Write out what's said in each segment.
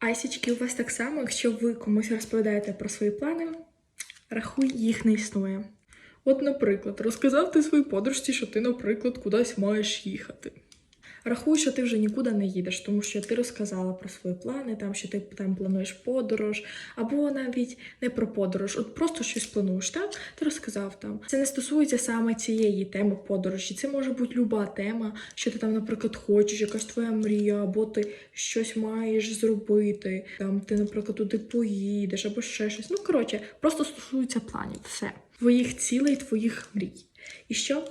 Айсічки, у вас так само, якщо ви комусь розповідаєте про свої плани, рахуй, їх не існує. От, наприклад, розказав ти своїй подружці, що ти, наприклад, кудись маєш їхати. Рахуй, що ти вже нікуди не їдеш, тому що ти розказала про свої плани, там що ти там плануєш подорож, або навіть не про подорож, от просто щось плануєш, так? Ти розказав там. Це не стосується саме цієї теми подорожі. Це може бути люба тема, що ти там, наприклад, хочеш, якась твоя мрія, або ти щось маєш зробити. Там ти, наприклад, туди поїдеш, або ще щось. Ну коротше, просто стосується планів. Все. Твоїх цілей, твоїх мрій. І що?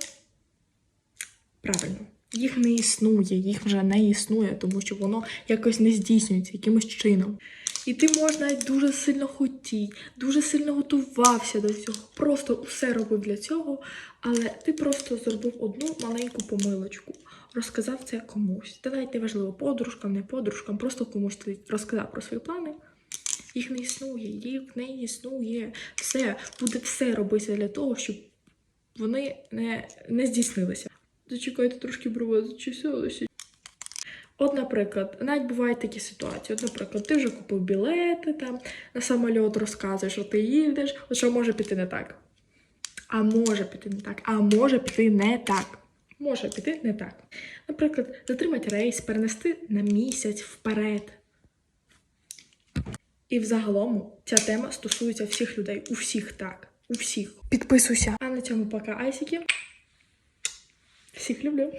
Правильно. Їх не існує, їх вже не існує, тому що воно якось не здійснюється якимось чином. І ти навіть дуже сильно хотіти, дуже сильно готувався до цього, просто усе робив для цього, але ти просто зробив одну маленьку помилочку, розказав це комусь. Та навіть не важливо, подружкам, не подружкам, просто комусь ти розказав про свої плани. Їх не існує, їх не існує. Все, буде все робитися для того, щоб вони не, не здійснилися. Зачекайте, трошки брова зачесалися. От, наприклад, навіть бувають такі ситуації. От, наприклад, ти вже купив білети там на самоліт, розказуєш, що ти їдеш, от що може піти не так. А може піти не так, а може піти не так. Може піти не так. Наприклад, затримати рейс, перенести на місяць вперед. І взагалом ця тема стосується всіх людей. У всіх так. У всіх. Підписуйся. А на цьому пока айсики. Всіх люблю.